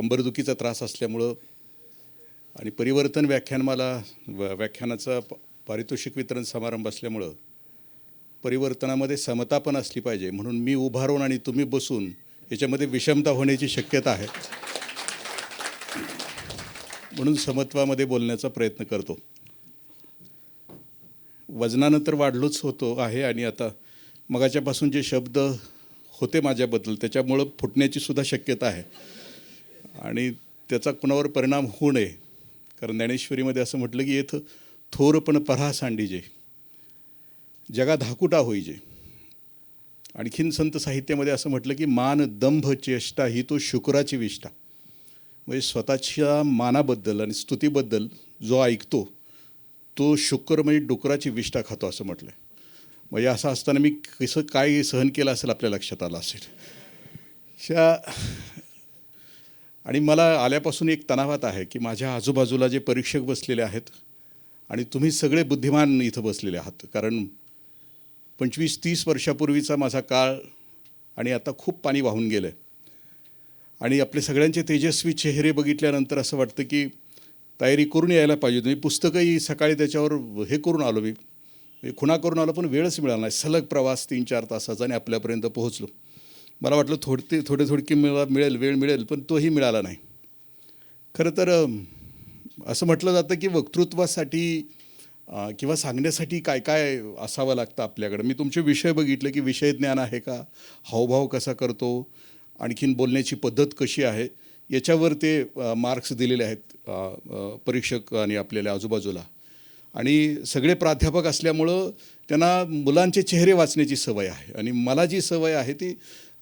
कंबरदुखीचा त्रास असल्यामुळं आणि परिवर्तन व्याख्यानमाला व- व्याख्यानाचा प- पारितोषिक वितरण समारंभ असल्यामुळं परिवर्तनामध्ये समता पण असली पाहिजे. म्हणून मी उभा राहून आणि तुम्ही बसून याच्यामध्ये विषमता होण्याची शक्यता आहे. म्हणून समत्वामध्ये बोलण्याचा प्रयत्न करतो. वजनानं तर वाढलोच होतो आहे आणि आता मगाच्यापासून जे शब्द होते माझ्याबद्दल त्याच्यामुळं फुटण्याची सुद्धा शक्यता आहे. आणि त्याचा कुणावर परिणाम होऊ नये. कारण ज्ञानेश्वरीमध्ये असं म्हटलं की येथं थोरपण सांडी सांडीजे. जगा धाकुटा होईजे. आणखीन संत साहित्यामध्ये असं म्हटलं की मान दंभ चेष्टा ही तो शुक्राची विष्ठा. म्हणजे स्वतःच्या मानाबद्दल आणि स्तुतीबद्दल जो ऐकतो तो शुक्र म्हणजे डुकराची विष्ठा खातो असं म्हटलं म्हणजे असं असताना मी कसं काय सहन केलं असेल आपल्या लक्षात आलं असेल. अशा आणि मला आल्यापासून एक तणावात आहे की माझ्या आजूबाजूला जे परीक्षक बसलेले आहेत आणि तुम्ही सगळे बुद्धिमान इथं बसलेले आहात. कारण पंचवीस तीस वर्षापूर्वीचा माझा काळ आणि आता खूप पाणी वाहून गेलं आहे आणि आपले सगळ्यांचे तेजस्वी चेहरे बघितल्यानंतर असं वाटतं की तयारी करून यायला पाहिजे तुम्ही पुस्तकंही सकाळी त्याच्यावर हे करून आलो मी. खुणा करून आलो पण वेळच मिळाला नाही. सलग प्रवास तीन चार तासाचा आणि आपल्यापर्यंत पोहोचलो. मला वाटलं थोडते थोडे थोडकी मिळा मिळेल वेळ मिळेल पण तोही मिळाला नाही. खरं तर असं म्हटलं जातं की वक्तृत्वासाठी किंवा सांगण्यासाठी काय काय असावं लागतं आपल्याकडं? मी तुमचे विषय बघितले की विषय ज्ञान आहे का? हावभाव कसा करतो? आणखीन बोलण्याची पद्धत कशी आहे? याच्यावर ते मार्क्स दिलेले आहेत परीक्षक आणि आपल्याला आजूबाजूला. आणि सगळे प्राध्यापक असल्यामुळं त्यांना मुलांचे चेहरे वाचण्याची सवय आहे. आणि मला जी सवय आहे ती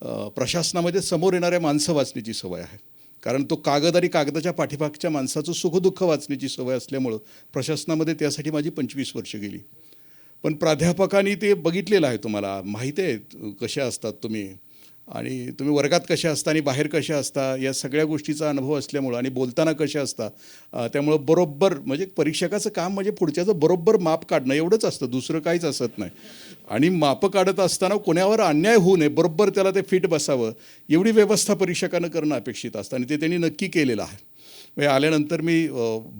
प्रशासनामध्ये समोर येणाऱ्या माणसं वाचण्याची सवय आहे. कारण तो कागद आणि कागदाच्या पाठीमागच्या माणसाचं सुखदुःख वाचण्याची सवय असल्यामुळं प्रशासनामध्ये त्यासाठी माझी पंचवीस वर्ष गेली. पण प्राध्यापकांनी ते बघितलेलं आहे तुम्हाला. माहिती आहे कशा असतात तुम्ही आणि तुम्ही वर्गात कशा असता आणि बाहेर कशा असता या सगळ्या गोष्टीचा अनुभव असल्यामुळं आणि बोलताना कशा असता त्यामुळं बरोबर म्हणजे परीक्षकाचं काम म्हणजे पुढच्याचं बरोबर माप काढणं एवढंच असतं. दुसरं काहीच असत नाही. आणि मापं काढत असताना कोणावर अन्याय होऊ नये बरोबर त्याला ते फिट बसावं एवढी व्यवस्था परीक्षकानं करणं अपेक्षित असतं आणि ते त्यांनी नक्की केलेलं आहे. म्हणजे आल्यानंतर मी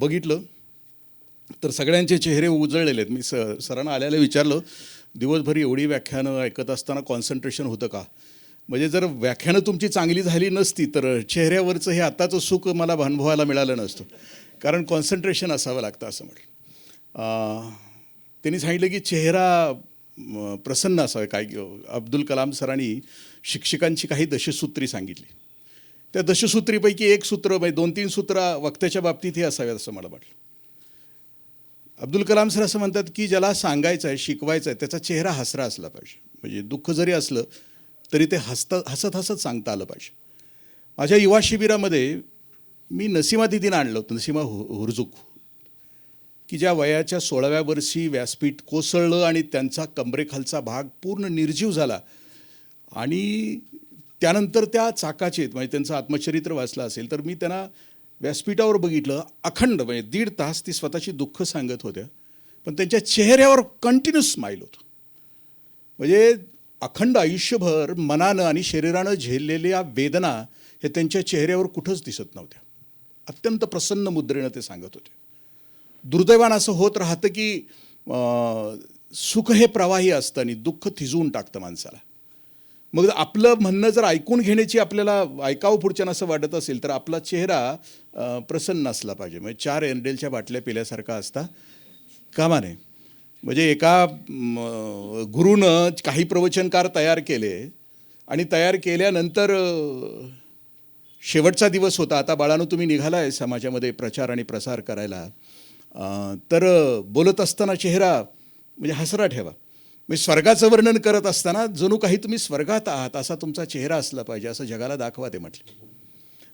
बघितलं तर सगळ्यांचे चेहरे उजळलेले आहेत. मी स सरांना आल्याला विचारलं दिवसभर एवढी व्याख्यानं ऐकत असताना कॉन्सन्ट्रेशन होतं का? म्हणजे जर व्याख्यानं तुमची चांगली झाली नसती तर चेहऱ्यावरचं हे आत्ताचं सुख मला अनुभवायला मिळालं नसतं. कारण कॉन्सन्ट्रेशन असावं लागतं असं म्हटलं. त्यांनी सांगितलं की चेहरा प्रसन्न असावे. काय अब्दुल कलाम सरांनी शिक्षकांची काही दशसूत्री सांगितली. त्या दशसूत्रीपैकी एक सूत्र म्हणजे दोन तीन सूत्र वक्त्याच्या बाबतीत हे असाव्यात असं मला वाटलं. अब्दुल कलाम सर असं म्हणतात की ज्याला सांगायचं आहे शिकवायचं आहे त्याचा चेहरा हसरा असला पाहिजे. म्हणजे दुःख जरी असलं तरी ते हसता हसत हसत सांगता आलं पाहिजे. माझ्या युवा शिबिरामध्ये मी नसीमा दिदीनं आणलं होतं नसीमा हु हुरजुक. की ज्या वयाच्या सोळाव्या वर्षी व्यासपीठ कोसळलं आणि त्यांचा कमरेखालचा भाग पूर्ण निर्जीव झाला. आणि त्यानंतर त्या चाकाचे म्हणजे त्यांचं आत्मचरित्र वाचलं असेल तर मी त्यांना व्यासपीठावर बघितलं अखंड म्हणजे दीड तास ती स्वतःची दुःख सांगत होत्या. पण त्यांच्या चेहऱ्यावर कंटिन्यू स्माईल होतं. म्हणजे अखंड आयुष्यभर मनानं आणि शरीरानं झेललेल्या वेदना हे त्यांच्या चेहऱ्यावर कुठंच दिसत नव्हत्या. अत्यंत प्रसन्न मुद्रेनं ते सांगत होते. दुर्दैवानं असं होत राहतं की सुख हे प्रवाही असतं आणि दुःख थिजवून टाकतं माणसाला. मग आपलं म्हणणं जर ऐकून घेण्याची आपल्याला ऐकावं पुढच्यानं असं वाटत असेल तर आपला चेहरा प्रसन्न असला पाहिजे. म्हणजे चार एंडेलच्या बाटल्या पिल्यासारखा असता. कामा नये म्हणजे एका गुरुनं काही प्रवचनकार तयार केले आणि तयार केल्यानंतर शेवटचा दिवस होता. आता बाळानं तुम्ही निघाला आहे समाजामध्ये प्रचार आणि प्रसार करायला. तर बोलत असताना चेहरा म्हणजे हसरा ठेवा. म्हणजे स्वर्गाचं वर्णन करत असताना जणू काही तुम्ही स्वर्गात आहात असा तुमचा चेहरा असला पाहिजे असं जगाला दाखवा ते म्हटले.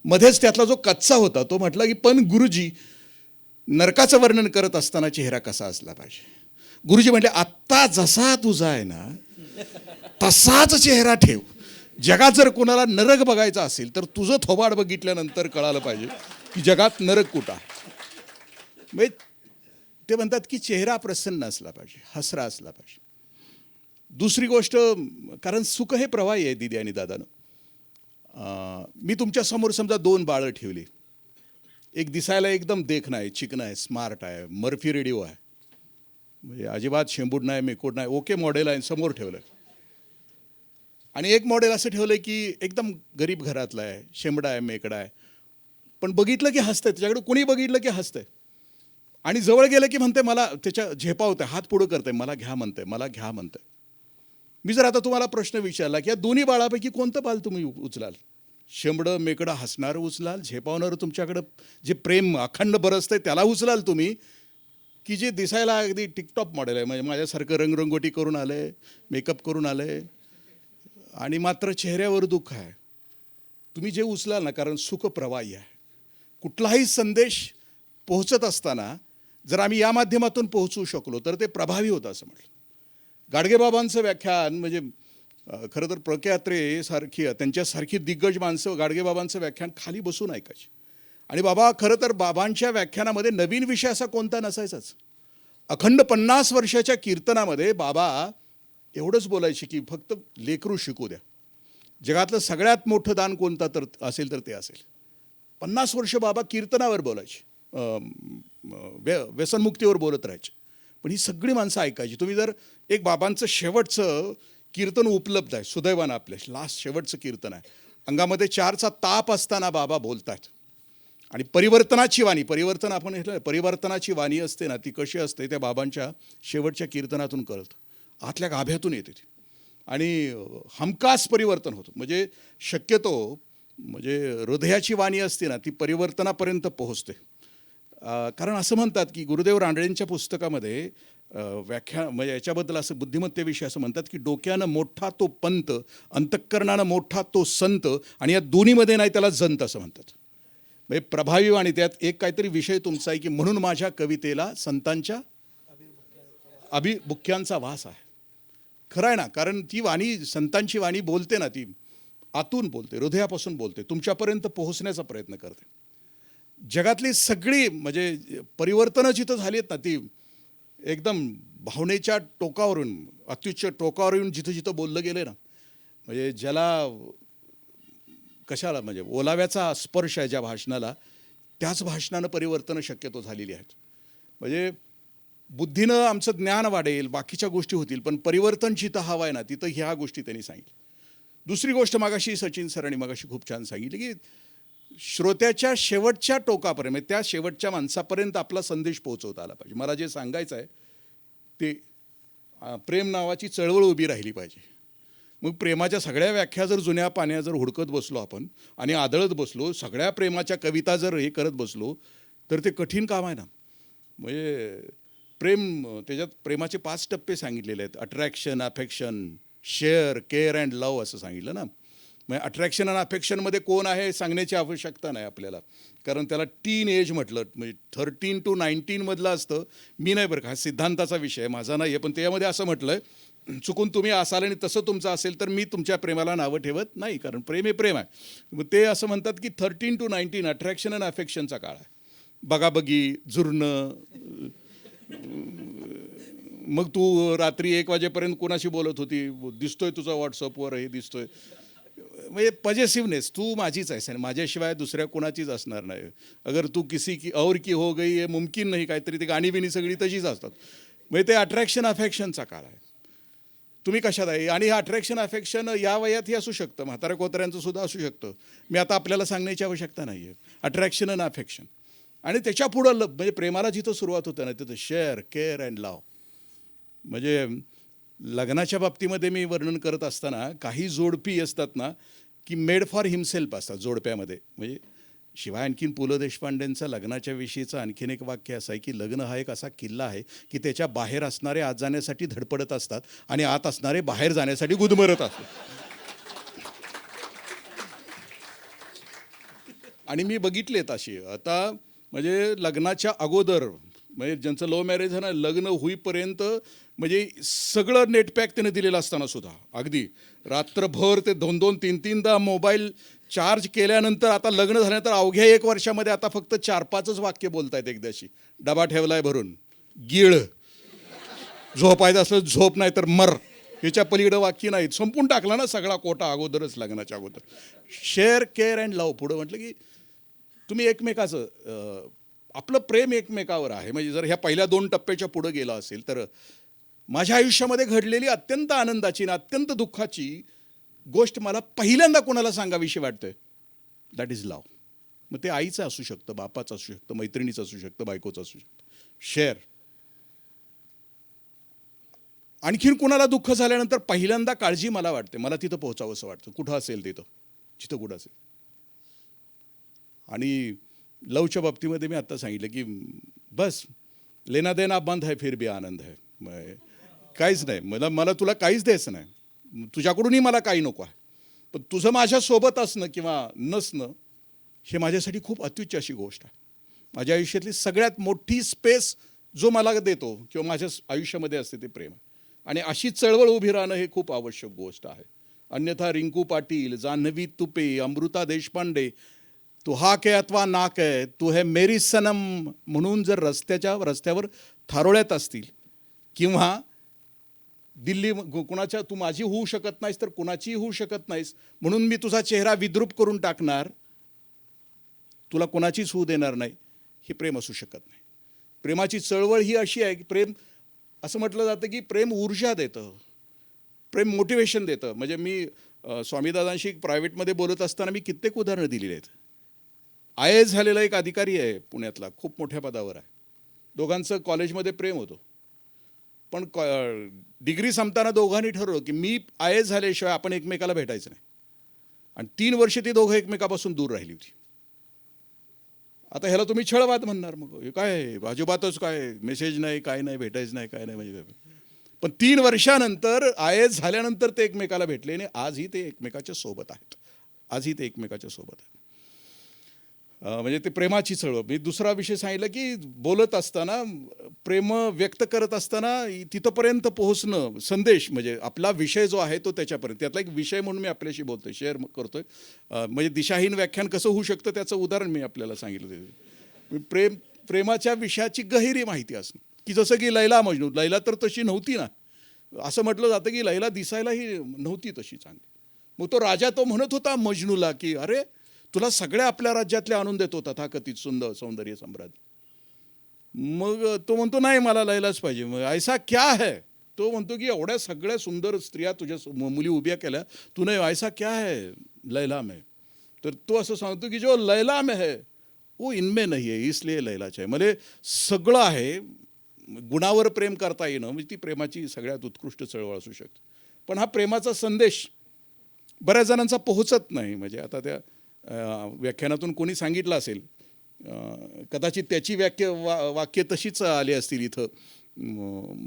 मध्येच त्यातला जो कच्चा होता तो म्हटला की पण गुरुजी नरकाचं वर्णन करत असताना चेहरा कसा असला पाहिजे? गुरुजी म्हटले आत्ता जसा तुझा आहे ना तसाच चेहरा ठेव. जगात जर कोणाला नरक बघायचा असेल तर तुझं थोबाड बघितल्यानंतर कळालं पाहिजे की जगात नरक कुठं म्हणजे ते म्हणतात की चेहरा प्रसन्न असला पाहिजे हसरा असला पाहिजे. दुसरी गोष्ट कारण सुख हे प्रवाही आहे दिदी आणि दादानं. मी तुमच्यासमोर समजा दोन बाळं ठेवली. एक दिसायला एकदम देखणं आहे चिकन आहे स्मार्ट आहे मर्फी रेडिओ आहे. म्हणजे अजिबात शेंबूड नाही मेकूड नाही ओके मॉडेल आहे समोर ठेवलं. आणि एक मॉडेल असं ठेवलं की एकदम गरीब घरातलं आहे शेंबडा आहे मेकडा आहे. पण बघितलं की हसतंय त्याच्याकडे कोणी बघितलं की हसतंय? आणि जवळ गेलं की म्हणते मला त्याच्या झेपावतंय हात पुढं करते मला घ्या म्हणते मला घ्या म्हणते. मी जर आता तुम्हाला प्रश्न विचारला की या दोन्ही बाळापैकी कोणतं बाल तुम्ही उचलाल? शेंबडं मेकडं हसणारं उचलाल? झेपावणारं तुमच्याकडं जे प्रेम अखंड बरसतंय त्याला उचलाल तुम्ही? की जे दिसायला अगदी टिकटॉप मॉडेल आहे म्हणजे माझ्यासारखं रंगरंगोटी करून आलं आहे मेकअप करून आलं आहे आणि मात्र चेहऱ्यावर दुःख आहे. तुम्ही जे उचलाल ना कारण सुख प्रवाही आहे. कुठलाही संदेश पोहोचत असताना जर आम्ही या माध्यमातून पोहोचू शकलो तर ते प्रभावी होतं असं म्हटलं. गाडगेबाबांचं व्याख्यान म्हणजे खरं तर प्रख्यात्रे सारखी त्यांच्यासारखी दिग्गज माणसं गाडगेबाबांचं व्याख्यान खाली बसून ऐकायची. आणि बाबा खरं तर बाबांच्या व्याख्यानामध्ये नवीन विषय असा कोणता नसायचाच. अखंड पन्नास वर्षाच्या कीर्तनामध्ये बाबा एवढंच बोलायचे की फक्त लेकरू शिकू द्या. जगातलं सगळ्यात मोठं दान कोणतं तर असेल तर ते असेल. पन्नास वर्ष बाबा कीर्तनावर बोलायचे. व्य व्यसनमुक्तीवर बोलत राहायचे. पण ही सगळी माणसं ऐकायची. तुम्ही जर एक बाबांचं शेवटचं कीर्तन उपलब्ध आहे सुदैवानं आपल्या लास्ट शेवटचं कीर्तन आहे. अंगामध्ये चारचा ताप असताना बाबा बोलतात आणि परिवर्तनाची वाणी परिवर्तन आपण हे परिवर्तनाची वाणी असते ना ती कशी असते त्या बाबांच्या शेवटच्या कीर्तनातून कळतं. आतल्या गाभ्यातून येते ती. आणि हमखास परिवर्तन होतं. म्हणजे शक्यतो म्हणजे हृदयाची वाणी असते ना ती परिवर्तनापर्यंत पोहोचते. कारण असं म्हणतात की गुरुदेव रांडळेंच्या पुस्तकामध्ये व्याख्या म्हणजे याच्याबद्दल असं बुद्धिमत्तेविषयी असं म्हणतात की डोक्यानं मोठा तो पंत अंतःकरणानं मोठा तो संत आणि या दोन्हीमध्ये नाही त्याला जंत असं म्हणतात. म्हणजे प्रभावी वाणी त्यात एक काहीतरी विषय तुमचा आहे की म्हणून माझ्या कवितेला संतांच्या अभिमुख्यांचा वास आहे. खरं आहे ना कारण ती वाणी संतांची वाणी बोलते ना ती आतून बोलते हृदयापासून बोलते तुमच्यापर्यंत पोहोचण्याचा प्रयत्न करते. जगातली सगळी म्हणजे परिवर्तनं जिथं झाली आहेत ना ती एकदम भावनेच्या टोकावरून अत्युच्च टोकावरून जिथं जिथं बोललं गेलं ना म्हणजे ज्याला कशाला म्हणजे ओलाव्याचा स्पर्श आहे ज्या भाषणाला त्याच भाषणानं परिवर्तनं शक्यतो झालेली आहेत. म्हणजे बुद्धीनं आमचं ज्ञान वाढेल बाकीच्या गोष्टी होतील पण परिवर्तन जिथं हवं आहे ना तिथं ह्या गोष्टी त्यांनी सांगितल्या. दुसरी गोष्ट मागाशी सचिन सरांनी मागाशी खूप छान सांगितली की श्रोत्याच्या शेवटच्या टोकापर्यंत म्हणजे त्या शेवटच्या माणसापर्यंत आपला संदेश पोहोचवता आला पाहिजे. मला जे सांगायचं आहे ते प्रेम नावाची चळवळ उभी राहिली पाहिजे. मग प्रेमाच्या सगळ्या व्याख्या जर जुन्या पाण्या जर हुडकत बसलो आपण आणि आदळत बसलो सगळ्या प्रेमाच्या कविता जर हे करत बसलो तर ते कठीण काम आहे ना. म्हणजे प्रेम त्याच्यात प्रेमाचे पाच टप्पे सांगितलेले आहेत. Attraction affection share care and love असं सांगितलं ना. म्हणजे अट्रॅक्शन आणि अफेक्शनमध्ये कोण आहे सांगण्याची आवश्यकता नाही आपल्याला. कारण त्याला टीन एज म्हटलं म्हणजे थर्टीन टू नाईन्टीनमधलं असतं. मी नाही बरं का हा सिद्धांताचा विषय माझा नाही आहे पण त्यामध्ये असं म्हटलं आहे चुकून तुम्ही असाल आणि तसं तुमचं असेल तर मी तुमच्या प्रेमाला नावं ठेवत नाही कारण प्रेम हे प्रेम आहे. मग ते असं म्हणतात की थर्टीन टू नाईन्टीन अट्रॅक्शन आणि अफेक्शनचा काळ आहे. बगाबगी झुरणं मग तू रात्री एक वाजेपर्यंत कोणाशी बोलत होती? दिसतोय तुझा व्हॉट्सअपवर हे दिसतोय. म्हणजे पजेसिव्हनेस तू माझीच आहेस आणि माझ्याशिवाय दुसऱ्या कोणाचीच असणार नाही. अगर तू किसी की और की हो गई हे मुमकिन नाही काहीतरी ती गाणी बिणी सगळी तशीच असतात. म्हणजे ते अट्रॅक्शन अफेक्शनचा काळ आहे. तुम्ही कशात आहे? आणि हे अट्रॅक्शन अफेक्शन या वयातही असू शकतं म्हाताऱ्या कोतऱ्यांचं सुद्धा असू शकतं. मी आता आपल्याला सांगण्याची आवश्यकता नाही आहे अट्रॅक्शन अँड अफेक्शन आणि त्याच्या पुढं ल म्हणजे प्रेमाला जिथं सुरुवात होतं ना तिथं शेअर केअर अँड लव म्हणजे लग्नाच्या बाबतीमध्ये मी वर्णन करत असताना काही जोडपी असतात ना की मेड फॉर हिमसेल्फ असतात जोडप्यामध्ये. म्हणजे शिवाय आणखीन पु ल देशपांडेंचा लग्नाच्या विषयीचं आणखीन एक वाक्य असं आहे की लग्न हा एक असा किल्ला आहे की त्याच्या बाहेर असणारे आत जाण्यासाठी धडपडत असतात आणि आत असणारे बाहेर जाण्यासाठी गुदमरत असतात. आणि मी बघितलेत अशी. आता म्हणजे लग्नाच्या अगोदर म्हणजे ज्यांचं लव्ह मॅरेज आहे ना लग्न होईपर्यंत म्हणजे सगळं नेटपॅक त्याने दिलेलं असताना सुद्धा. अगदी. रात्रभर ते दोन दोन तीन तीनदा मोबाईल चार्ज केल्यानंतर आता लग्न झाल्यानंतर अवघ्या एक वर्षामध्ये आता फक्त चार पाचच वाक्य बोलतायत एकदाशी. डबा ठेवलाय भरून. गिळ. झोपायचं असलं झोप नाही तर मर. ह्याच्या पलीकडं वाक्य नाहीत. संपून टाकला ना सगळा कोटा अगोदरच लग्नाच्या अगोदर. शेअर केअर अँड लव पुढं म्हटलं की तुम्ही एकमेकाचं आपलं प्रेम एकमेकावर आहे. म्हणजे जर ह्या पहिल्या दोन टप्प्याच्या पुढं गेलं असेल तर माझ्या आयुष्यामध्ये घडलेली अत्यंत आनंदाची आणि अत्यंत दुःखाची गोष्ट मला पहिल्यांदा कोणाला सांगावीशी वाटते दॅट इज लव मग ते आईचं असू शकतं बापाचं असू शकतं मैत्रिणीचं असू शकतं बायकोचं असू शकतं. शेअर आणखीन कुणाला दुःख झाल्यानंतर पहिल्यांदा काळजी मला वाटते. मला तिथं पोहोचावं असं वाटतं. कुठं असेल तिथं? जिथं कुठं असेल. आणि लवच्या बाबतीमध्ये मी आत्ता सांगितलं की बस लेना देना बंद है फिर भी आनंद है. काहीच नाही. मला मला तुला काहीच द्यायचं नाही. तुझ्याकडूनही मला काही नको आहे. पण तुझं माझ्यासोबत असणं किंवा नसणं हे माझ्यासाठी खूप अत्युच्च अशी गोष्ट आहे. माझ्या आयुष्यातली सगळ्यात मोठी स्पेस जो मला देतो किंवा माझ्या आयुष्यामध्ये असते ते प्रेम. आणि अशी चळवळ उभी राहणं हे खूप आवश्यक गोष्ट आहे. अन्यथा रिंकू पाटील जान्हवी तुपे अमृता देशपांडे तू हा के अथवा ना के तू हे मेरी सनम म्हणून जर रस्त्याच्या रस्त्यावर थारोळ्यात असतील किंवा दिल्ली कुणाच्या तू माझी होऊ शकत नाहीस तर कुणाचीही होऊ शकत नाहीस. म्हणून मी तुझा चेहरा विद्रूप करून टाकणार. तुला कोणाचीच होऊ देणार नाही. हे प्रेम असू शकत नाही. प्रेमाची चळवळ ही अशी आहे की प्रेम असं म्हटलं जातं की प्रेम ऊर्जा देतं. प्रेम मोटिवेशन देतं. म्हणजे मी स्वामीदादांशी प्रायव्हेटमध्ये बोलत असताना मी कित्येक उदाहरणं दिलेली आहेत. आय एस झालेला एक अधिकारी आहे पुण्यातला. खूप मोठ्या पदावर आहे. दोघांचं कॉलेजमध्ये प्रेम होतं. पण कॉ डिग्री संपताना दोघांनी ठरवलं की मी आय एस झाल्याशिवाय आपण एकमेकाला भेटायचं नाही. आणि तीन वर्ष ती दोघं एकमेकापासून दूर राहिली होती. आता ह्याला तुम्ही छळवाद म्हणणार मग. हे काय अजिबातच काय मेसेज नाही काय नाही भेटायचं नाही काय नाही म्हणजे पण तीन वर्षानंतर आय एस झाल्यानंतर ते एकमेकाला भेटले आणि आजही ते एकमेकाच्या सोबत आहेत. आजही ते एकमेकाच्या सोबत आहेत. म्हणजे ते प्रेमाची चळवळ. मी दुसरा विषय सांगितला की बोलत असताना प्रेम व्यक्त करत असताना तिथंपर्यंत पोहोचणं संदेश म्हणजे आपला विषय जो आहे तो त्याच्यापर्यंत. त्यातला एक विषय म्हणून मी आपल्याशी बोलतोय शेअर करतोय. आहे म्हणजे दिशाहीन व्याख्यान कसं होऊ शकतं त्याचं उदाहरण मी आपल्याला सांगितलं ते. प्रेम प्रेमाच्या विषयाची गहिरी माहिती असणं. की जसं की लैला मजनू लैला तर तशी नव्हती ना. असं म्हटलं जातं की लैला दिसायलाही नव्हती तशी चांगली. मग तो राजा तो म्हणत होता मजनूला की अरे तुला सगळ्या आपल्या राज्यातले आणून देतो तथाकथित सुंदर सौंदर्य सम्राट मग तो म्हणतो नाही मला लयलाच पाहिजे. मग ऐसा क्या है? तो म्हणतो की एवढ्या सगळ्या सुंदर स्त्रिया तुझ्या मु- मुली उभ्या केल्या तू नाही ऐसा क्या है? लैला में. तर तो असं सांगतो की जो लैला में है वो इनमे नाही आहे इसलिए लैलाच आहे म्हणजे सगळं आहे गुणावर प्रेम करता येणं म्हणजे ती प्रेमाची सगळ्यात उत्कृष्ट चळवळ असू शकते. पण हा प्रेमाचा संदेश बऱ्याच जणांचा पोहोचत नाही. म्हणजे आता त्या व्याख्यानातून कोणी सांगितलं असेल कदाचित त्याची व्याख्या वा वाक्य तशीच आली असतील इथं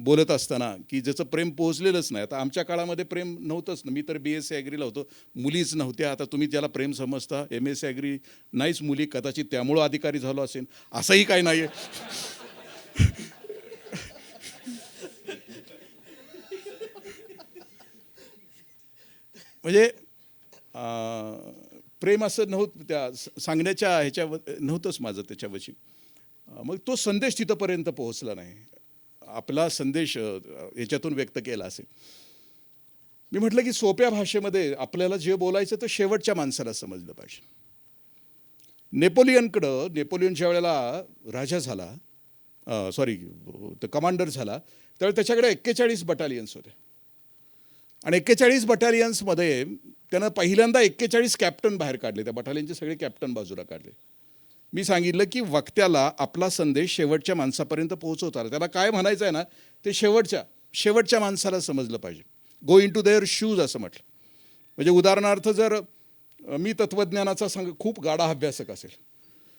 बोलत असताना की ज्याचं प्रेम पोहोचलेलंच नाही. आता आमच्या काळामध्ये प्रेम नव्हतंच. ना मी तर बी एस सी ॲग्रीला होतो. मुलीच नव्हत्या. आता तुम्ही ज्याला प्रेम समजता एम एस सी ॲग्री नाहीच मुली कदाचित त्यामुळं अधिकारी झालो असेल. असंही काही नाही आहे म्हणजे प्रेम असं नव्हतं त्या सांगण्याच्या ह्याच्या नव्हतंच माझं त्याच्यावशी मग तो संदेश तिथंपर्यंत पोहोचला नाही. आपला संदेश याच्यातून ह्याच्यातून व्यक्त केला असेल. मी म्हटलं की सोप्या भाषेमध्ये आपल्याला जे बोलायचं तर शेवटच्या माणसाला समजलं पाहिजे. नेपोलियनकडं नेपोलियन ज्या वेळेला राजा झाला सॉरी तो कमांडर झाला त्यावेळेला त्याच्याकडे एक्केचाळीस बटालियन्स होते. आणि एक्केचाळीस बटालियन्समध्ये त्यानं पहिल्यांदा एक्केचाळीस कॅप्टन बाहेर काढले. त्या बटालियनचे सगळे कॅप्टन बाजूला काढले. मी सांगितलं की वक्त्याला आपला संदेश शेवटच्या माणसापर्यंत पोहोचवता आला. त्याला काय म्हणायचं आहे ना ते शेवटच्या शेवटच्या माणसाला समजलं पाहिजे. Go in to their shoes असं म्हटलं. म्हणजे उदाहरणार्थ जर मी तत्त्वज्ञानाचा संघ खूप गाढा अभ्यासक असेल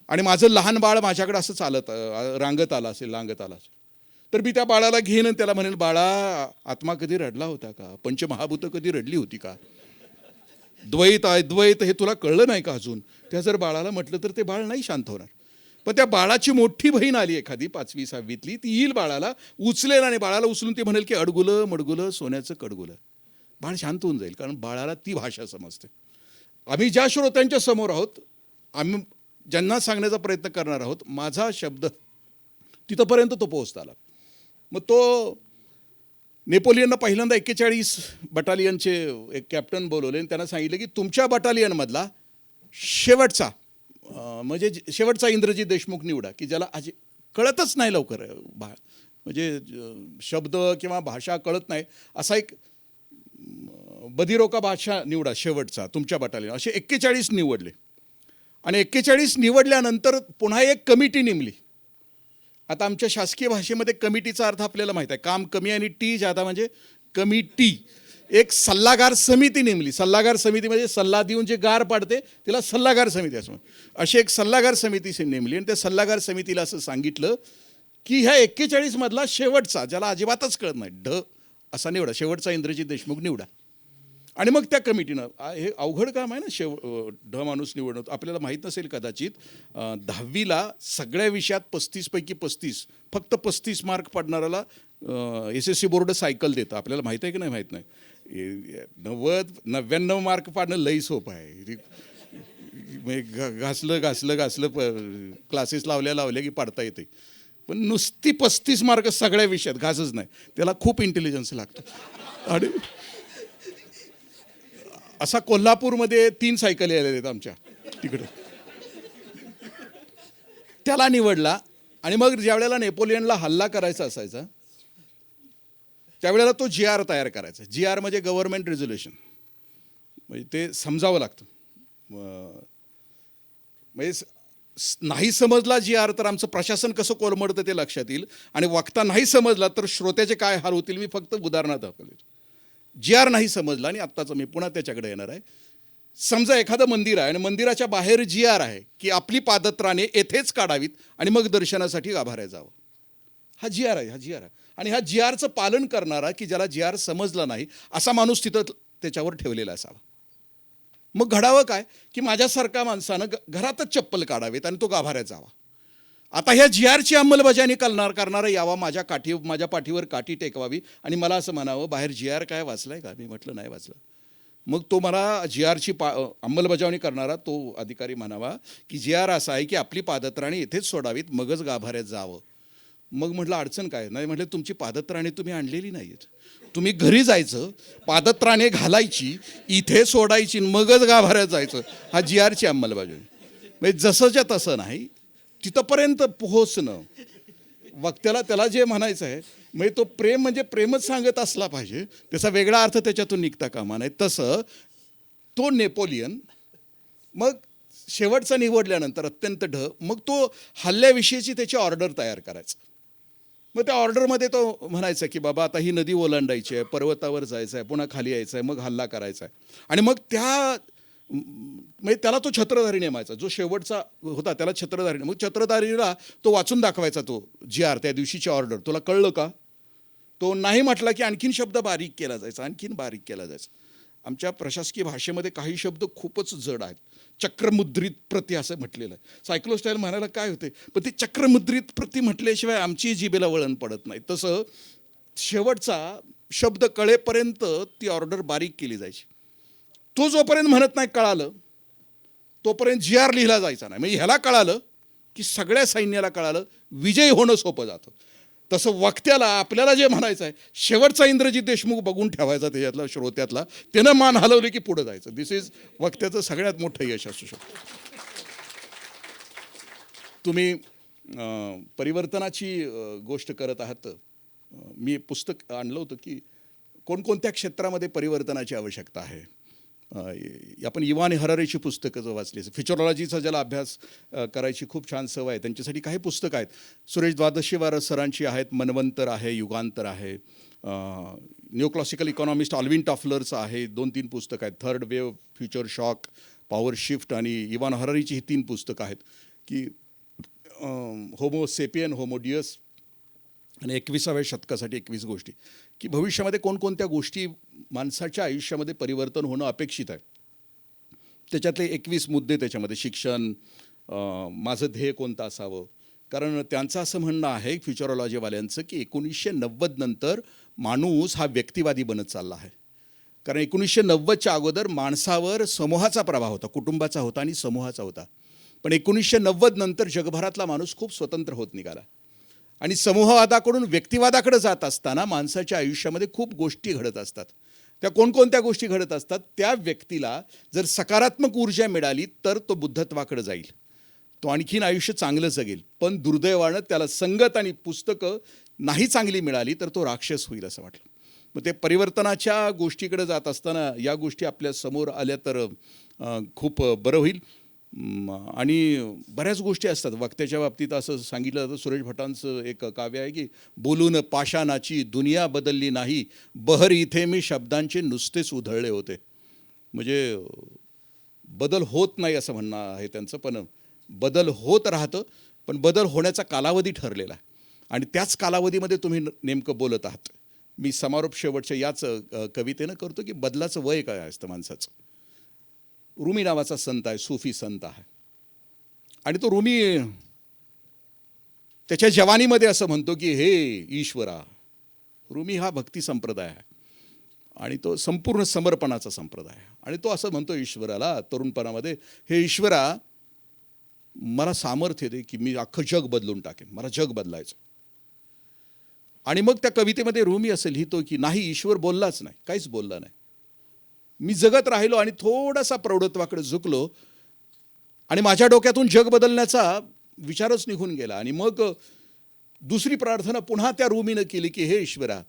आणि माझं लहान बाळ माझ्याकडे असं चालत रांगत आलं असेल लांगत आलं असेल तर मी त्या बाळाला घेईन त्याला म्हणेल बाळा आत्मा कधी रडला होता का? पंचमहाभूत कधी रडली होती का? द्वैत अद्वैत हे तुला कळलं नाही का अजून? त्या जर बाळाला म्हटलं तर ते बाळ नाही शांत होणार. पण त्या बाळाची मोठी बहीण आली एखादी पाचवी सहावीतली ती येईल बाळाला उचलेल आणि बाळाला उचलून ती म्हणेल की अडगुलं मडगुलं सोन्याचं कडगुलं. बाळ शांत होऊन जाईल कारण बाळाला ती भाषा समजते. आम्ही ज्या श्रोत्यांच्या समोर आहोत आम्ही ज्यांना सांगण्याचा प्रयत्न करणार आहोत माझा शब्द तिथंपर्यंत तो पोहोचता आला मग तो नेपोलियननं पहिल्यांदा एक्केचाळीस बटालियनचे एक कॅप्टन बोलवले. आणि त्यांना सांगितलं की तुमच्या बटालियनमधला शेवटचा म्हणजे शेवटचा इंद्रजी देशमुख निवडा की ज्याला आज कळतच नाही लवकर भा म्हणजे शब्द किंवा भाषा कळत नाही असा एक अं, बदिरोका भाषा निवडा शेवटचा तुमच्या बटालियन. असे एक्केचाळीस निवडले. आणि एक्केचाळीस निवडल्यानंतर पुन्हा एक कमिटी नेमली. आता आमच्या शासकीय भाषेमध्ये कमिटीचा अर्थ आपल्याला माहीत आहे. काम कमी आणि टी जादा म्हणजे कमिटी. एक सल्लागार समिती नेमली. सल्लागार समिती म्हणजे सल्ला देऊन जे गार पाडते तिला सल्लागार समिती असं अशी एक सल्लागार समिती नेमली आणि त्या सल्लागार समितीला असं सांगितलं की ह्या एक्केचाळीसमधला शेवटचा ज्याला अजिबातच कळत नाही ढ असा निवडा. शेवटचा इंद्रजित देशमुख निवडा. आणि मग त्या कमिटीनं हे अवघड काम आहे ना शेव ढ माणूस निवडणं आपल्याला माहीत नसेल कदाचित दहावीला सगळ्या विषयात पस्तीसपैकी पस्तीस फक्त पस्तीस mark पडणाऱ्याला S S C board cycle देतं. आपल्याला माहीत आहे की नाही माहीत नाही? नव्वद नव्याण्णव मार्क पाडणं लई सोपं आहे. घासलं घासलं घासलं प क्लासेस लावल्या लावल्या की पाडता येते. पण नुसती पस्तीस मार्क सगळ्या विषयात घासच नाही. त्याला खूप इंटेलिजन्स लागतो. आणि असा कोल्हापूरमध्ये तीन सायकली आलेल्या आहेत आमच्या तिकडं. त्याला निवडला आणि मग ज्या वेळेला नेपोलियनला हल्ला करायचा असायचा त्यावेळेला तो जी आर तयार करायचा. जी आर म्हणजे गव्हर्नमेंट रेझोल्युशन. म्हणजे ते समजावं लागतं. म्हणजे नाही समजला जी आर तर आमचं प्रशासन कसं कोलमडतं ते लक्षात येईल. आणि वक्ता नाही समजला तर श्रोत्याचे काय हाल होतील मी फक्त उदाहरणार्थ दाखवले जी आर नाही समजला आणि आत्ताचं मी पुन्हा त्याच्याकडे येणार आहे. समजा एखादं मंदिर आहे आणि मंदिराच्या बाहेर जी आर आहे की आपली पादत्राणे येथेच काढावीत आणि मग दर्शनासाठी गाभाऱ्या जावं. हा जी आर आहे हा जी आर आहे. आणि हा जी आरचं पालन करणारा की ज्याला जी आर समजला नाही असा माणूस तिथं त्याच्यावर ठेवलेला असावा. मग घडावं काय? की माझ्यासारख्या माणसानं घरातच चप्पल काढावेत आणि तो गाभाऱ्यात जावा. आता ह्या जी आरची अंमलबजावणी करणार करणारं यावा माझ्या काठी माझ्या पाठीवर काठी टेकवावी आणि मला असं म्हणावं बाहेर जी आर काय वाचलाय का? मी म्हटलं नाही वाचलं. मग तो मला जी आरची पा अंमलबजावणी करणारा तो अधिकारी म्हणावा की जी आर असा आहे की आपली पादत्राणी इथेच सोडावीत मगच गाभाऱ्यात जावं. मग म्हटलं अडचण काय? नाही म्हटलं तुमची पादत्राणे तुम्ही आणलेली नाहीत. तुम्ही घरी जायचं पादत्राणे घालायची इथे सोडायची मगच गाभाऱ्यात जायचं. हा जी आरची अंमलबजावणी. म्हणजे जसंच्या तसं नाही तिथंपर्यंत पोहोचणं. वक्त्याला त्याला जे म्हणायचं आहे म्हणजे तो प्रेम म्हणजे प्रेमच सांगत असला पाहिजे त्याचा वेगळा अर्थ त्याच्यातून निघता कामा नाही तसं तो नेपोलियन मग शेवटचा निवडल्यानंतर अत्यंत ढ मग तो हल्ल्याविषयीची त्याची ऑर्डर तयार करायचा. मग त्या ऑर्डरमध्ये तो म्हणायचा की बाबा आता ही नदी ओलांडायची आहे पर्वतावर जायचं आहे पुन्हा खाली यायचं आहे मग हल्ला करायचा आहे. आणि मग त्या म्हणजे त्याला तो छत्रधारी नेमायचा. जो शेवटचा होता त्याला छत्रधारी मग छत्रधारीला तो वाचून दाखवायचा तो जी आर त्या दिवशीची ऑर्डर तुला कळलं का? तो नाही म्हटला की आणखीन शब्द बारीक केला जायचा आणखीन बारीक केला जायचा. आमच्या प्रशासकीय भाषेमध्ये काही शब्द खूपच जड आहेत. चक्रमुद्रित प्रति असं म्हटलेलं आहे. सायक्लोस्टाईल म्हणायला काय होते? पण ती चक्रमुद्रित प्रति म्हटल्याशिवाय आमची जिबेला वळण पडत नाही. तसं शेवटचा शब्द कळेपर्यंत ती ऑर्डर बारीक केली जायची. तो जोपर्यंत म्हणत नाही कळालं तोपर्यंत जी आर लिहिला जायचा नाही. म्हणजे ह्याला कळालं की सगळ्या सैन्याला कळालं विजय होणं सोपं जातं. तसं वक्त्याला आपल्याला जे म्हणायचं आहे शेवटचा इंद्रजित देशमुख बघून ठेवायचा त्याच्यातला श्रोत्यातला. त्यानं मान हलवली की पुढं जायचं. दिस इज वक्त्याचं सगळ्यात मोठं यश असू शकतं. तुम्ही परिवर्तनाची गोष्ट करत आहात. मी पुस्तक आणलं होतं की कोणकोणत्या क्षेत्रामध्ये परिवर्तनाची आवश्यकता आहे? आपण इवान हरारेची पुस्तकं जर वाचली फिचॉलॉजीचा ज्याला अभ्यास करायची खूप छान सवय आहे त्यांच्यासाठी काही पुस्तकं आहेत. सुरेश द्वादशीवार सरांची आहेत मनवंतर आहे युगांतर आहे. न्यू क्लासिकल इकॉनॉमिस्ट ऑल्विन टॉफलरचं आहे दोन तीन पुस्तकं आहेत. Third wave future shock power shift आणि इवान हरारीची ही तीन पुस्तकं आहेत. की होमो सेपियन होमोडियस आणि एकविसाव्या शतकासाठी एकवीस गोष्टी की भविष्यामध्ये कोणकोणत्या गोष्टी माणसाच्या आयुष्यामध्ये परिवर्तन होणं अपेक्षित आहे. त्याच्यातले एकवीस मुद्दे त्याच्यामध्ये शिक्षण माझं ध्येय कोणतं असावं? कारण त्यांचं असं म्हणणं आहे फ्युचरॉलॉजीवाल्यांचं की एकोणीसशे नव्वद नंतर माणूस हा व्यक्तिवादी बनत चालला आहे. कारण एकोणीसशे नव्वदच्या अगोदर माणसावर समूहाचा प्रभाव होता कुटुंबाचा होता आणि समूहाचा होता. पण एकोणीसशे नव्वद नंतर जगभरातला माणूस खूप स्वतंत्र होत निघाला. आणि समूहवादाकडून व्यक्तिवादाकडे जात असताना माणसाच्या आयुष्यामध्ये खूप गोष्टी घडत असतात. त्या कोणकोणत्या गोष्टी घडत असतात? त्या व्यक्तीला जर सकारात्मक ऊर्जा मिळाली तर तो बुद्धत्वाकडे जाईल. तो आणखीन आयुष्य चांगलं जगेल. पण दुर्दैवानं त्याला संगत आणि पुस्तकं नाही चांगली मिळाली तर तो राक्षस होईल असं वाटलं. मग ते परिवर्तनाच्या गोष्टीकडे जात असताना या गोष्टी आपल्यासमोर आल्या तर खूप बरं होईल. आणि बऱ्याच गोष्टी असतात. वक्त्याच्या बाबतीत असं सांगितलं जातं सुरेश भटांचं एक काव्य आहे की बोलून पाषाणाची दुनिया बदलली नाही बहर इथे मी शब्दांचे नुसतेच उधळले होते. म्हणजे बदल होत नाही असं म्हणणं आहे त्यांचं पण बदल होत राहतं पण बदल होण्याचा कालावधी ठरलेला आहे. आणि त्याच कालावधीमध्ये तुम्ही नेमकं बोलत आहात. मी समारोप शेवटच्या याच कवितेनं करतो की बदलाचं वय काय असतं माणसाचं? रुमी नावाचा संत आहे सुफी संत आहे. आणि तो रुमी त्याच्या जवानीमध्ये असं म्हणतो की हे ईश्वरा रुमी हा भक्ती संप्रदाय आहे आणि तो संपूर्ण समर्पणाचा संप्रदाय आहे. आणि तो असं म्हणतो ईश्वराला तरुणपणामध्ये हे ईश्वरा मला सामर्थ्य दे की मी अख्खं जग बदलून टाकेन मला जग बदलायचं. आणि मग त्या कवितेमध्ये रुमी असं लिहितो की नाही ईश्वर बोललाच नाही काहीच बोलला नाही. मी जगत राहिलो आणि थोडासा प्रौढत्वाकडे झुकलो आणि माझ्या डोक्यातून जग बदलण्याचा विचारच निघून गेला. आणि मग दुसरी प्रार्थना पुन्हा त्या रूमीनं केली की हे ईश्वरा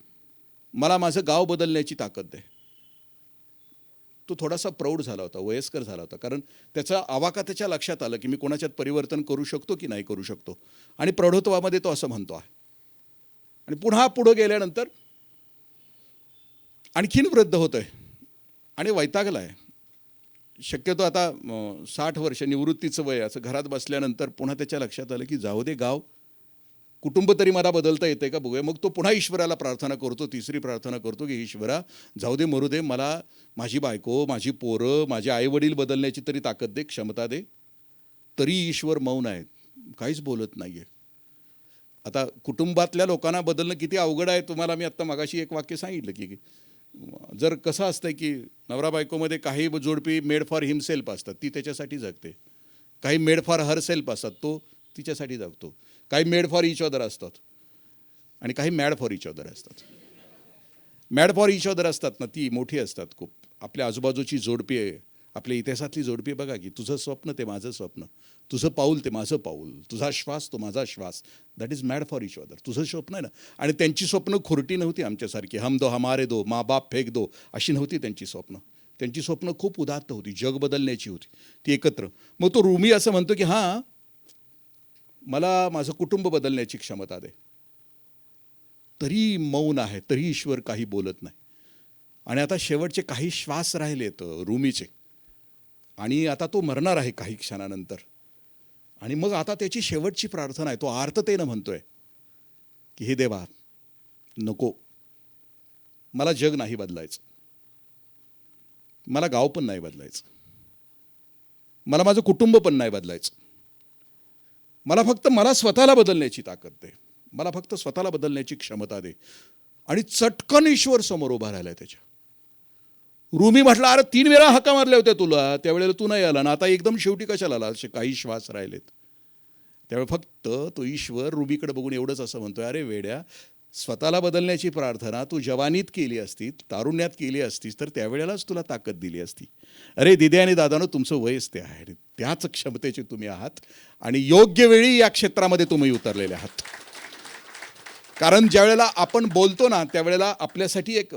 मला माझं गाव बदलण्याची ताकद दे. तो थोडासा प्रौढ झाला होता वयस्कर झाला होता. कारण त्याचा आवाका त्याच्या लक्षात आलं की मी कोणाच्यात परिवर्तन करू शकतो की नाही करू शकतो. आणि प्रौढत्वामध्ये तो असं म्हणतो आहे. आणि पुन्हा पुढं गेल्यानंतर आणखीन वृद्ध होतं आहे आणि वैतागला आहे. शक्यतो आता साठ वर्ष निवृत्तीचं वय असं घरात बसल्यानंतर पुन्हा त्याच्या लक्षात आलं की जाऊ दे गाव. कुटुंब तरी मला बदलता येते का बघूया. मग तो पुन्हा ईश्वराला प्रार्थना करतो तिसरी प्रार्थना करतो की ईश्वरा जाऊ दे मरू दे. मला माझी बायको माझी पोरं माझे आईवडील बदलण्याची तरी ताकद दे क्षमता दे. तरी ईश्वर मौन आहे काहीच बोलत नाही आहे आता कुटुंबातल्या लोकांना बदलणं किती अवघड आहे. तुम्हाला मी आत्ता मगाशी एक वाक्य सांगितलं की जर कसं असतं की नवरा बायकोमध्ये काही जोडपी मेड फॉर हिमसेल्फ असतात ती त्याच्यासाठी जगते. काही मेड फॉर हर सेल्फ असतात तो तिच्यासाठी जगतो. काही मेड फॉर इच अदर असतात आणि काही मॅड फॉर इच अदर असतात. मॅड फॉर इच अदर असतात ना ती मोठी असतात खूप. आपल्या आजूबाजूची जोडपी आहे आपल्या इतिहासातली जोडपी बघा की तुझं स्वप्न ते माझं स्वप्न. तुझं पाऊल ते माझं पाऊल. तुझा श्वास तो माझा श्वास. That is mad for each other तुझं स्वप्न आहे ना. आणि त्यांची स्वप्न खुरटी नव्हती आमच्यासारखी. हम दो हमारे दो मा बाप फेक दो. अशी नव्हती त्यांची स्वप्न. त्यांची स्वप्न खूप उदात्त होती. जग बदलण्याची होती. ती एकत्र. मग तो रुमी असं म्हणतो की हां मला माझं कुटुंब बदलण्याची क्षमता दे. तरी मौन आहे. तरी ईश्वर काही बोलत नाही. आणि आता शेवटचे काही श्वास राहिलेत रुमीचे. आणि आता तो मरणार आहे काही क्षणानंतर. आणि मग आता त्याची शेवटची प्रार्थना आहे. तो आर्ततेनं म्हणतोय की हे देवा नको. मला जग नाही बदलायचं. मला गाव पण नाही बदलायचं. मला माझं कुटुंब पण नाही बदलायचं. मला फक्त मला स्वतःला बदलण्याची ताकद दे. मला फक्त स्वतःला बदलण्याची क्षमता दे. आणि चटकन ईश्वर समोर उभा राहिला त्याच्या. रुमी म्हटलं अरे तीन वेळा हका मारल्या होत्या तुला. त्यावेळेला तू नाही आला ना. आता एकदम शेवटी कशाला आला? असे काही श्वास राहिलेत. त्यावेळी फक्त तो ईश्वर रुबीकडे बघून एवढंच असं म्हणतोय अरे वेड्या स्वतःला बदलण्याची प्रार्थना तू जवानीत केली असती तारुण्यात केली असतीस तर त्यावेळेलाच तुला ताकद दिली असती. अरे दिदे आणि दादानं तुमचं वयच ते आहे. त्याच क्षमतेचे तुम्ही आहात आणि योग्य वेळी या क्षेत्रामध्ये तुम्ही उतरलेले आहात. कारण ज्यावेळेला आपण बोलतो ना त्यावेळेला आपल्यासाठी एक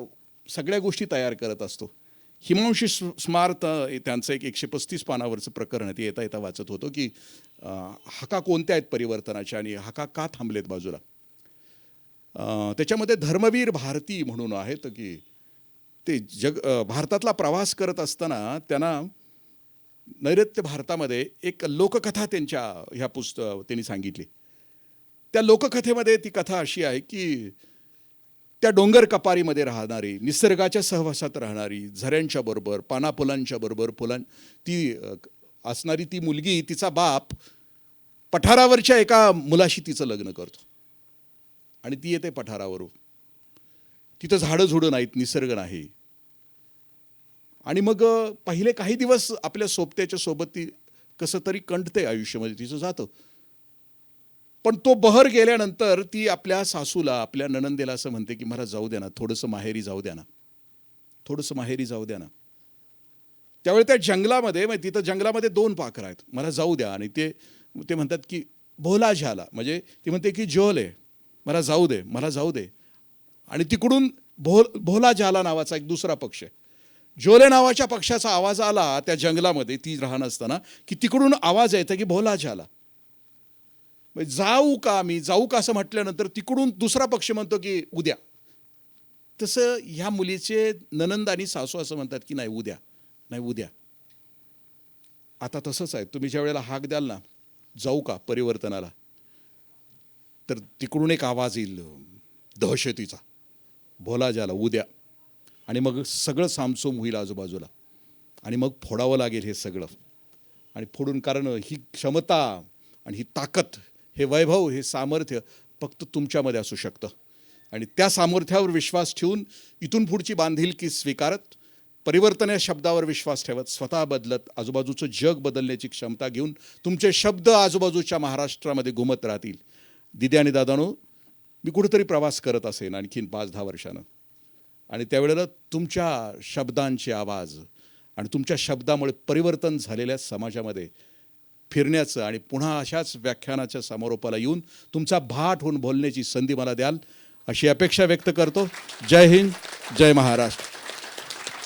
सगळ्या गोष्टी तयार करत असतो. हिमांशी स्मार्त त्यांचं एक एकशे पस्तीस पानावरचं प्रकरण आहे ते येता येता वाचत होतो की हका कोणत्या आहेत परिवर्तनाच्या आणि हका का थांबलेत बाजूला? त्याच्यामध्ये धर्मवीर भारती म्हणून आहेत की ते जग भारतातला प्रवास करत असताना त्यांना नैऋत्य भारतामध्ये एक लोककथा त्यांच्या ह्या पुस्त त्यांनी सांगितली. त्या लोककथेमध्ये ती कथा अशी आहे की त्या डोंगर कपारीमध्ये राहणारी निसर्गाच्या सहवासात राहणारी झऱ्यांच्या बरोबर पानाफुलांच्या बरोबर फुलां ती असणारी ती मुलगी तिचा बाप पठारावरच्या एका मुलाशी तिचं लग्न करतो. आणि ती येते पठारावरून. तिथं झाडं झुडं नाहीत निसर्ग नाही. आणि मग पहिले काही दिवस आपल्या सोबत्याच्या सोबत ती कसं तरी कंठते आयुष्यामध्ये तिचं जातं. पण तो बहर गेल्यानंतर ती आपल्या सासूला आपल्या ननंदेला असं म्हणते की मला जाऊ द्या ना थोडंसं माहेरी जाऊ द्या ना. थोडंसं माहेरी जाऊ द्या ना. त्यावेळी त्या जंगलामध्ये मग तिथं जंगलामध्ये दोन पाखरं आहेत. मला जाऊ द्या. आणि ते ते म्हणतात की भोला झाला. म्हणजे ती म्हणते की जोल आहे. मला जाऊ दे मला जाऊ दे. आणि तिकडून भोल भोला झाला नावाचा एक दुसरा पक्ष आहे. जोले नावाच्या पक्षाचा आवाज आला त्या जंगलामध्ये ती राहणं असताना की तिकडून आवाज येतं की भोला झाला. म्हणजे जाऊ का मी जाऊ का असं म्हटल्यानंतर तिकडून दुसरा पक्ष म्हणतो की उद्या. तसं ह्या मुलीचे ननंद आणि सासू असं म्हणतात की नाही उद्या. नाही उद्या. आता तसंच आहे. तुम्ही ज्या वेळेला हाक द्याल ना जाऊ का परिवर्तनाला? तर तिकडून एक आवाज येईल दहशतीचा. भोला ज्याला उद्या. आणि मग सगळं सामसोम होईल आजूबाजूला. आणि मग फोडावं लागेल हे सगळं. आणि फोडून कारण ही क्षमता आणि ही ताकद हे वैभव हे सामर्थ्य फक्त तुमच्यामध्ये असू शकतं. आणि त्या सामर्थ्यावर विश्वास ठेवून इथून पुढची बांधिलकी स्वीकारत परिवर्तन या शब्दावर विश्वास ठेवत स्वतः बदलत आजूबाजूचं जग बदलण्याची क्षमता घेऊन तुमचे शब्द आजूबाजूच्या महाराष्ट्रामध्ये घुमत राहतील. दिदी आणि दादानो मी कुठेतरी प्रवास करत असेन आणखीन पाच दहा वर्षानं. आणि त्यावेळेला तुमच्या शब्दांचे आवाज आणि तुमच्या शब्दामुळे परिवर्तन झालेल्या समाजामध्ये फिरण्याचं आणि पुन्हा अशाच व्याख्यानाच्या समारोपाला येऊन तुमचा भाट होऊन बोलण्याची संधी मला द्याल अशी अपेक्षा व्यक्त करतो. जय हिंद जय महाराष्ट्र.